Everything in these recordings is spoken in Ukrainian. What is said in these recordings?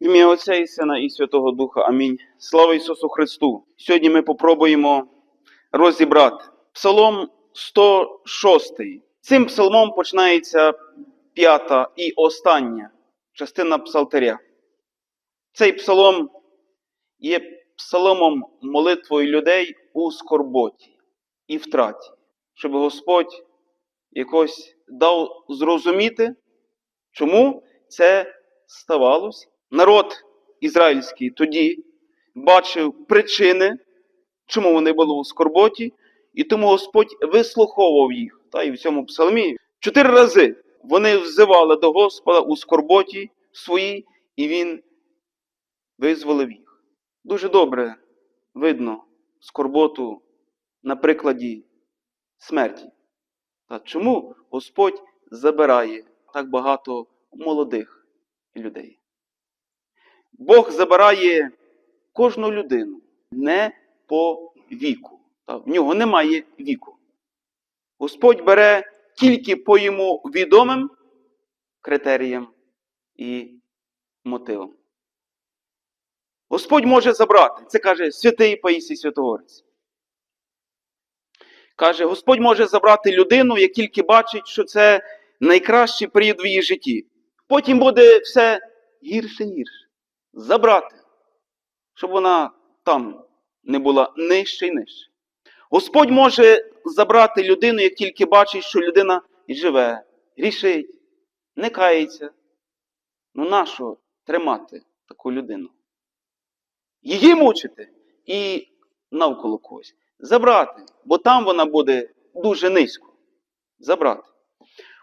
В ім'я Отця і Сина і Святого Духа. Амінь. Слава Ісусу Христу! Сьогодні ми попробуємо розібрати Псалом 106. Цим псалмом починається п'ята і остання частина псалтиря. Цей псалом є псаломом молитвою людей у скорботі і втраті, щоб Господь якось дав зрозуміти, чому це ставалося. Народ ізраїльський тоді бачив причини, чому вони були у скорботі, і тому Господь вислуховував їх. Та і в цьому псалмі чотири рази вони взивали до Господа у скорботі своїй, і Він визволив їх. Дуже добре видно скорботу на прикладі смерті. Та чому Господь забирає так багато молодих людей? Бог забирає кожну людину не по віку. В нього немає віку. Господь бере тільки по йому відомим критеріям і мотивам. Господь може забрати. Це каже святий Паїсій Святогорець. Каже, Господь може забрати людину, як тільки бачить, що це найкращий період в її житті. Потім буде все гірше і гірше. Забрати, щоб вона там не була нижче і нижче. Господь може забрати людину, як тільки бачить, що людина живе, грішить, не кається. Ну нащо тримати таку людину? Її мучити і навколо когось. Забрати, бо там вона буде дуже низько. Забрати.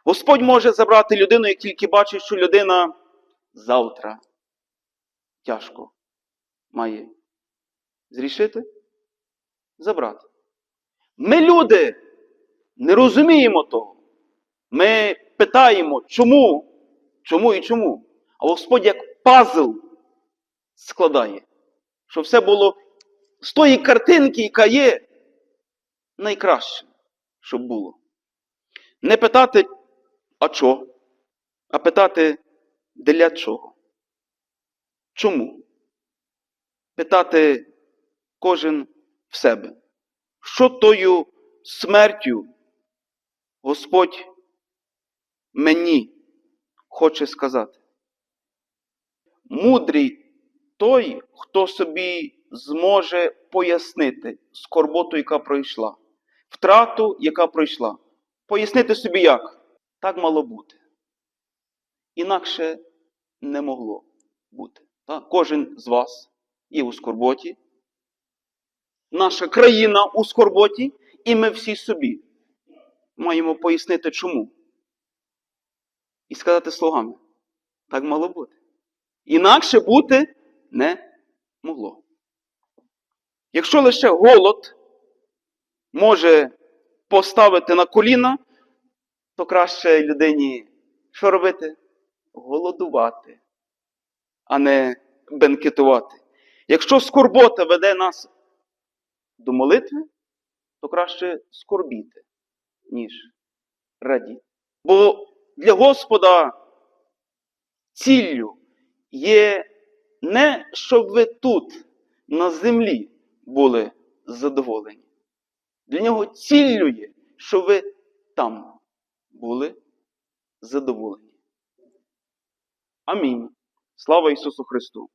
Господь може забрати людину, як тільки бачить, що людина завтра тяжко має зрішити, забрати. Ми люди не розуміємо того. Ми питаємо, чому, чому і чому. А Господь як пазл складає, щоб все було з тої картинки, яка є, найкраще, щоб було. Не питати, а чого, а питати, для чого. Чому? Питати кожен в себе. Що тою смертю Господь мені хоче сказати? Мудрий той, хто собі зможе пояснити скорботу, яка пройшла, втрату, яка пройшла. Пояснити собі як? Так мало бути. Інакше не могло бути. Так? Кожен з вас є у скорботі. Наша країна у скорботі, і ми всі собі маємо пояснити чому. І сказати словами, так мало бути. Інакше бути не могло. Якщо лише голод може поставити на коліна, то краще людині що робити? Голодувати, а не бенкетувати. Якщо скорбота веде нас до молитви, то краще скорбіти, ніж радіти. Бо для Господа ціллю є не щоб ви тут, на землі, були задоволені. Для нього ціллю є, щоб ви там були задоволені. Амінь. Слава Ісусу Христу!